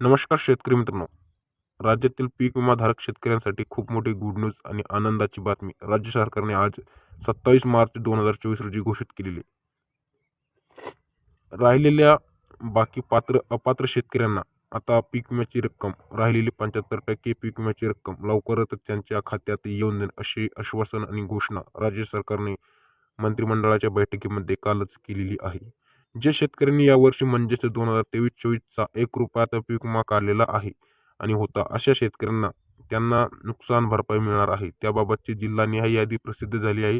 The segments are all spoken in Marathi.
नमस्कार शेतकरी मित्रांनो. राज्यातील पीक विमाधारक शेतकऱ्यांसाठी खूप मोठी गुड न्यूज आणि आनंदाची बातमी राज्य सरकारने आज सत्तावीस मार्च दोन हजार चोवीस रोजी घोषित केलेली राहिलेल्या बाकी पात्र अपात्र शेतकऱ्यांना आता पीक विम्याची रक्कम राहिलेली पंच्याहत्तर टक्के पीक विम्याची रक्कम लवकरच त्यांच्या खात्यात येऊन देईल अशी आश्वासन आणि घोषणा राज्य सरकारने मंत्रिमंडळाच्या बैठकीमध्ये कालच केलेली आहे. जे शेतकऱ्यांनी यावर्षी म्हणजेच दोन हजार तेवीस चोवीसचा एक रुपयाचा पीक विमा काढलेला आहे आणि होता अशा शेतकऱ्यांना त्यांना नुकसान भरपाई मिळणार आहे. त्याबाबतची जिल्हानिहाय यादी प्रसिद्ध झाली आहे.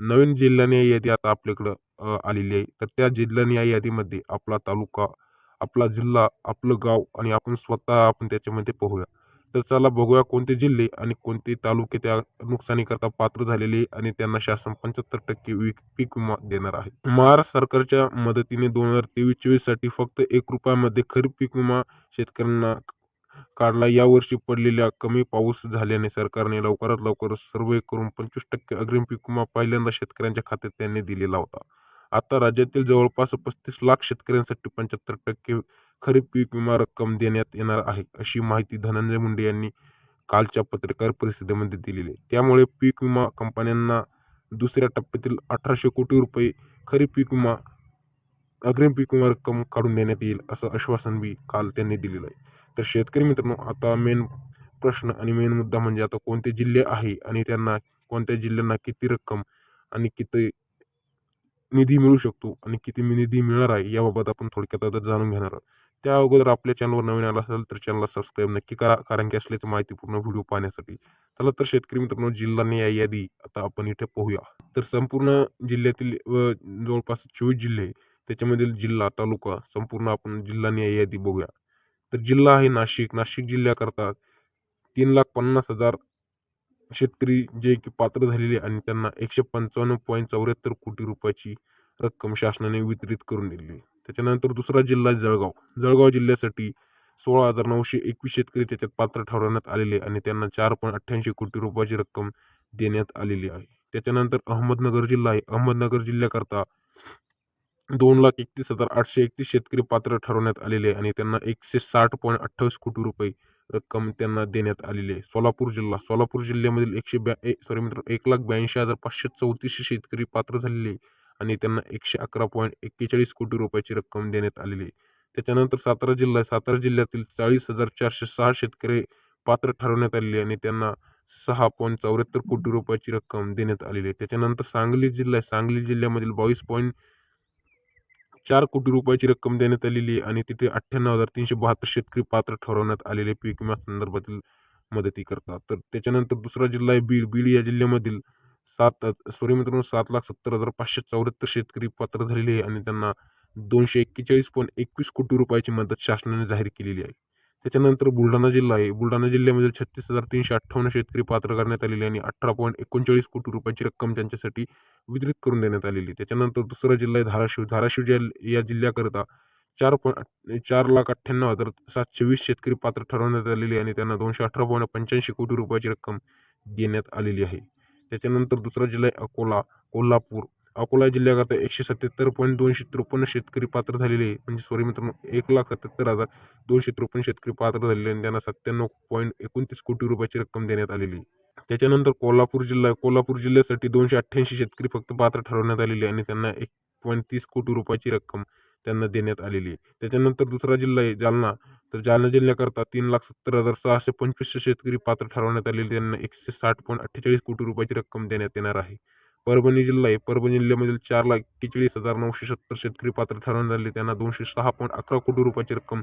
नवीन जिल्हानिहाय यादी आता आपल्याकडं आलेली आहे. तर त्या जिल्हानिहाय यादीमध्ये आपला तालुका आपला जिल्हा आपलं गाव आणि आपण स्वतः आपण त्याच्यामध्ये पाहूया. तर चला बघूया कोणते जिल्हे आणि कोणते तालुके त्या नुकसानीकरता पात्र झालेले आणि त्यांना शासन पंच्याहत्तर टक्के वीक पीक विमा देणार आहे. महाराष्ट्र सरकारच्या मदतीने दोन हजार तेवीस चोवीससाठी फक्त एक रुपयामध्ये खरीप पीक विमा शेतकऱ्यांना काढला. यावर्षी पडलेल्या कमी पाऊस झाल्याने सरकारने लवकरात लवकर सर्वे करून पंचवीस टक्के अग्रिम पीक विमा पहिल्यांदा शेतकऱ्यांच्या खात्यात त्यांनी दिलेला होता. आता राज्यातील जवळपास पस्तीस लाख शेतकऱ्यांसाठी पंच्याहत्तर टक्के खरीप पीक विमा रक्कम देण्यात येणार आहे अशी माहिती धनंजय मुंडे यांनी कालच्या पत्रकार परिषदेमध्ये दिलेली आहे. त्यामुळे पीक विमा कंपन्यांना दुसऱ्या टप्प्यातील अठराशे कोटी रुपये खरीप पीक विमा अग्रिम पीक विमा रक्कम काढून देण्यात येईल असं आश्वासन बी काल त्यांनी दिलेलं आहे. तर शेतकरी मित्रांनो आता मेन प्रश्न आणि मेन मुद्दा म्हणजे आता कोणते जिल्हे आहे आणि त्यांना कोणत्या जिल्ह्यांना किती रक्कम आणि किती निधी मिळू शकतो आणि किती निधी मिळणार आहे याबाबत आपण थोडक्यात आता जाणून घेणार आहोत. त्या अगोदर आपल्या चॅनलवर नवीन आला असेल तर चॅनलला सबस्क्राईब नक्की करा. कारण की असल्याची माहितीपूर्ण व्हिडिओ पाहण्यासाठी. चला तर शेतकरी मित्रांनो जिल्हा न्याय यादी आता आपण इथे पाहूया. तर संपूर्ण जिल्ह्यातील जवळपास चोवीस जिल्हे त्याच्यामधील जिल्हा तालुका संपूर्ण आपण जिल्हा न्याय यादी बघूया. तर जिल्हा आहे नाशिक. नाशिक जिल्ह्याकरता तीन लाख पन्नास हजार शेतकरी जे की पात्र झालेले आणि त्यांना एकशे पंचावन्न पॉईंट चौऱ्याहत्तर कोटी रुपयाची रक्कम शासनाने वितरित करून दिली त्याच्यानंतर दुसरा जिल्हा आहे जळगाव. जळगाव जिल्ह्यासाठी सोळा हजार नऊशे एकवीस शेतकरी त्याच्यात पात्र ठरवण्यात आलेले आणि त्यांना चार पॉईंट अठ्ठ्याऐंशी कोटी रुपयाची रक्कम देण्यात आलेली आहे. त्याच्यानंतर अहमदनगर जिल्हा आहे. अहमदनगर जिल्ह्याकरता दोन लाख एकतीस हजार आठशे एकतीस शेतकरी पात्र ठरवण्यात आलेले आणि त्यांना एकशे साठ पॉईंट अठ्ठावीस कोटी रुपये रक्कम त्यांना देण्यात आलेली आहे. सोलापूर जिल्हा. सोलापूर जिल्ह्यामधील एकशे ब्या सॉरी मित्र एक लाख ब्याऐंशी हजार पाचशे चौतीसशे शेतकरी पात्र झालेले आहे. आणि त्यांना एकशे अकरा पॉईंट एक्केचाळीस कोटी रुपयाची रक्कम देण्यात आलेली आहे. त्याच्यानंतर सातारा जिल्हा आहे सातारा जिल्ह्यातील चाळीस हजार चारशे सहा शेतकरी पात्र ठरवण्यात आलेले आणि त्यांना सहा पॉईंट चौऱ्याहत्तर कोटी रुपयाची रक्कम देण्यात आलेली आहे. त्याच्यानंतर सांगली जिल्हा आहे. सांगली जिल्ह्यामधील बावीस पॉईंट चार कोटी रुपयाची रक्कम देण्यात आलेली आहे आणि तिथे अठ्ठ्याण्णव हजार तीनशे बहात्तर शेतकरी पात्र ठरवण्यात आलेले पीक विमा संदर्भातील मदती करतात. तर त्याच्यानंतर दुसरा जिल्हा आहे. बीड बीड या जिल्ह्यामधील सात सॉरी मित्रांनो सात लाख सत्तर हजार पाचशे चौऱ्याहत्तर शेतकरी पात्र झालेले आहे आणि त्यांना दोनशे एक्केचाळीस पॉईंट एकवीस कोटी रुपयाची मदत शासनाने जाहीर केलेली आहे. त्याच्यानंतर बुलढाणा जिल्हा आहे. बुलढाणा जिल्ह्यामधील छत्तीस हजार तीनशे अठ्ठावन्न शेतकरी पात्र करण्यात आलेले आणि अठरा पॉईंट एकोणचाळीस कोटी रुपयाची रक्कम त्यांच्यासाठी वितरित करून देण्यात आलेली त्याच्यानंतर दुसरा जिल्हा आहे धाराशिव. धाराशिव जिल या जिल्ह्याकरता चार पॉईंट चार लाख अठ्ठ्याण्णव हजार सातशे वीस शेतकरी पात्र ठरवण्यात आलेले आणि त्यांना दोनशे अठरा पॉईंट पंच्याऐंशी कोटी रुपयाची रक्कम देण्यात आलेली आहे. त्याच्यानंतर दुसरा जिल्हा आहे अकोला कोल्हापूर. अकोला जिल्ह्याकरता एकशे सत्याहत्तर पॉईंट दोनशे त्रेपन्न शेतकरी पात्र झालेले आहे. म्हणजे सॉरी मित्रांनो एक लाख सत्याहत्तर हजार दोनशे त्रेपन्न शेतकरी पात्र झालेले आणि त्यांना सत्त्याण्णव पॉईंट एकोणतीस कोटी रुपयाची रक्कम देण्यात आलेली आहे. त्याच्यानंतर कोल्हापूर जिल्हा आहे. कोल्हापूर जिल्ह्यासाठी दोनशे अठ्ठ्याऐंशी शेतकरी फक्त पात्र ठरवण्यात आलेले आहे आणि त्यांना एक पॉईंट तीस कोटी रुपयाची रक्कम त्यांना देण्यात आलेली आहे. त्याच्यानंतर दुसरा जिल्हा आहे जालना. तर जालना जिल्ह्याकरता तीन लाख सत्तर हजार सहाशे पंचवीस शेतकरी पात्र ठरवण्यात आलेले त्यांना एकशे साठ पॉईंट अठ्ठेचाळीस कोटी रुपयाची रक्कम देण्यात येणार आहे. परभणी जिल्हा आहे. परभणी जिल्ह्यामधील चार लाख एक्केचाळीस हजार नऊशे सत्तर शेतकरी पात्र ठरवण्यात आले त्यांना दोनशे सहा पॉईंट अकरा कोटी रुपयाची रक्कम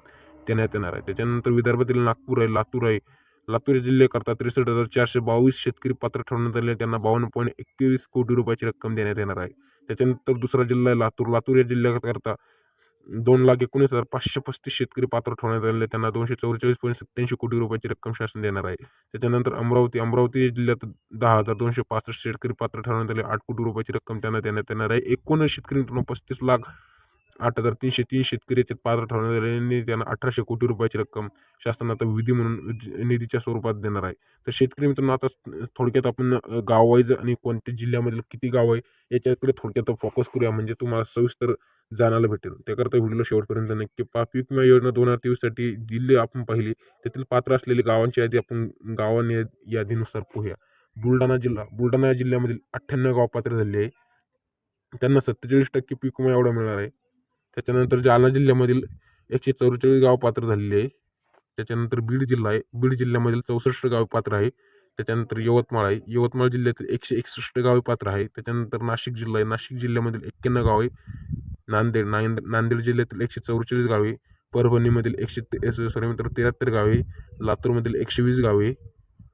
देण्यात येणार आहे. त्याच्यानंतर विदर्भातील नागपूर आहे. लातूर आहे. लातूर जिल्ह्याकरता त्रेसष्ट हजार चारशे बावीस शेतकरी पात्र ठरवण्यात आले त्यांना बावन्न पॉईंट एकवीस कोटी रुपयाची रक्कम देण्यात येणार आहे. त्याच्यानंतर दुसरा जिल्हा आहे लातूर. लातूर या जिल्ह्याकरता दोन लाख एकोणीस हजार पाचशे पस्तीस शेतकरी पात्र ठरवण्यात आले त्यांना दोनशे चौवेचाळीस पॉईंट सत्त्याऐंशी कोटी रुपयाची रक्कम शासन देणार आहे. त्याच्यानंतर अमरावती अमरावती जिल्ह्यात दहा हजार दोनशे पासष्ट शेतकरी पात्र ठरवण्यात आले. आठ कोटी रुपयाची रक्कम त्यांना देण्यात येणार आहे. एकोणीस शेतकरी मित्रांनो पस्तीस लाख आठ हजार तीनशे तीन शेतकरी याच्यात पात्र ठरवण्यात आले आणि त्यांना अठराशे कोटी रुपयाची रक्कम शासन आता विधी म्हणून निधीच्या स्वरूपात देणार आहे. तर शेतकरी मित्रांनो आता थोडक्यात आपण गाववाईज आणि कोणत्या जिल्ह्यामधील किती गाव आहे याच्याकडे थोडक्यात फोकस करूया. म्हणजे तुम्हाला सविस्तर जाणायला भेटेल. त्याकरता व्हिडिओला शेवटपर्यंत नक्की पा पीक विमा योजना दोन हजार तेवीससाठी जिल्हे आपण पाहिली. त्यातील पात्र असलेली गावांची यादी आपण गावांनी यादीनुसार पोहूया. बुलढाणा जिल्हा बुलढाणा या जिल्ह्यामधील अठ्ठ्याण्णव गाव पात्र झाले आहे. त्यांना सत्तेचाळीस टक्के पीक विमा एवढा मिळणार आहे. त्याच्यानंतर जालना जिल्ह्यामधील एकशे चौवेचाळीस गाव पात्र झालेले आहे. त्याच्यानंतर बीड जिल्हा आहे. बीड जिल्ह्यामधील चौसष्ट गाव पात्र आहे. त्याच्यानंतर यवतमाळ आहे. यवतमाळ जिल्ह्यातील एकशे एकसष्ट गावे पात्र आहे. त्याच्यानंतर नाशिक जिल्हा आहे. नाशिक जिल्ह्यामधील एक्क्याण्णव गाव आहे. नांदेड नांद नांदेड जिल्ह्यातील एकशे चौवेचाळीस गावे परभणीमधील एकशे ते सॉरी मित्र तेहत्तर गावे लातूरमधील एकशे वीस गावे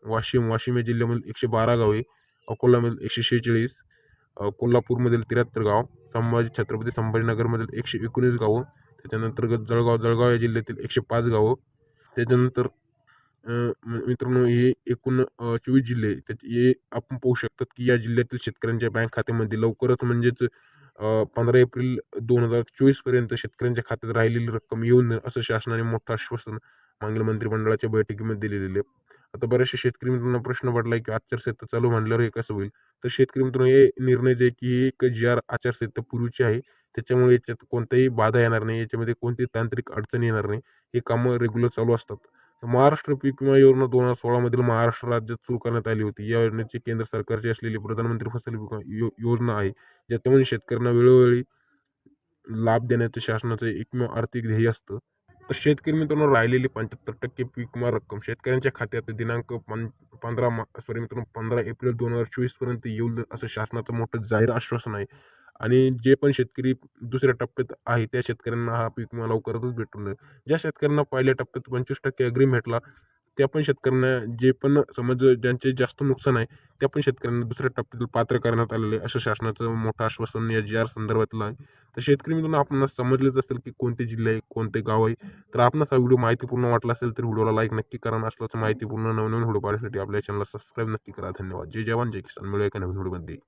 वाशिम वाशिम या जिल्ह्यामधील एकशे बारा गावे अकोलामधील एकशे शेहेचाळीस. कोल्हापूरमधील त्र्याहत्तर गाव संभाजी छत्रपती संभाजीनगरमधील एकशे एकोणीस गावं त्याच्यानंतर जळगाव जळगाव या जिल्ह्यातील एकशे पाच गावं त्याच्यानंतर मित्रांनो हे एकूण चोवीस जिल्हे त्याचे हे आपण पाहू शकतात की या जिल्ह्यातील शेतकऱ्यांच्या बँक खात्यामध्ये लवकरच म्हणजेच पंधरा एप्रिल दोन हजार चोवीसपर्यंत शेतकऱ्यांच्या खात्यात राहिलेली रक्कम येऊन असं शासनाने मोठं आश्वासन मागील मंत्रिमंडळाच्या बैठकीमध्ये दिलेले आहे. आता बऱ्याचशा शेतकरी मित्रांना प्रश्न पडलाय की आचारसंहिता चालू म्हणल्यावर हे कसं होईल? तर शेतकरी मित्रांनो हे निर्णय जे आहे की एक जी आर आचारसंहिता पूर्वीची आहे त्याच्यामुळे याच्यात कोणताही बाधा येणार नाही याच्यामध्ये कोणतीही तांत्रिक अडचण येणार नाही हे कामं रेग्युलर चालू असतात. महाराष्ट्र पीक विमा योजना दोन हजार सोळामधील महाराष्ट्र राज्यात सुरू करण्यात आली होती. या योजनेची केंद्र सरकारची असलेली प्रधानमंत्री फसल विमा यो योजना आहे ज्यातून शेतकऱ्यांना वेळोवेळी लाभ देण्याचं शासनाचं एकमेव आर्थिक ध्येय असतं. तर शेतकरी मित्रांनो राहिलेली पंच्याहत्तर टक्के पीक विमा रक्कम शेतकऱ्यांच्या खात्यात दिनांक पं पंधरा मा सॉरी मित्रांनो पंधरा एप्रिल दोन हजार चोवीसपर्यंत येईल असं शासनाचं मोठं जाहीर आश्वासन आहे. आणि जे पण शेतकरी दुसऱ्या टप्प्यात आहे त्या शेतकऱ्यांना हा पीक विमा लवकरच भेटून ज्या शेतकऱ्यांना पहिल्या टप्प्यात पंचवीस टक्के अग्रिम भेटला त्या पण शेतकऱ्यांना जे पण समज ज्यांचे जास्त नुकसान आहे त्या पण शेतकऱ्यांना दुसऱ्या टप्प्यातील पात्र करण्यात आलेले आहे, असं शासनाचं मोठं आश्वासन या जी आर संदर्भातलं आहे. तर शेतकरी मित्रांनो आपण समजलेच असेल की कोणते जिल्हे आहे कोणते गाव आहे. तर आपणास हा व्हिडिओ माहितीपूर्ण वाटला असेल तर व्हिडिओला लाईक नक्की करा असल्याचं माहितीपूर्ण नवनवीन व्हिडिओ पाहण्यासाठी आपल्या चॅनलला सबस्क्राईब नक्की करा. धन्यवाद. जय जवान जय किसान. मिळूया एका नवीन व्हिडिओमध्ये.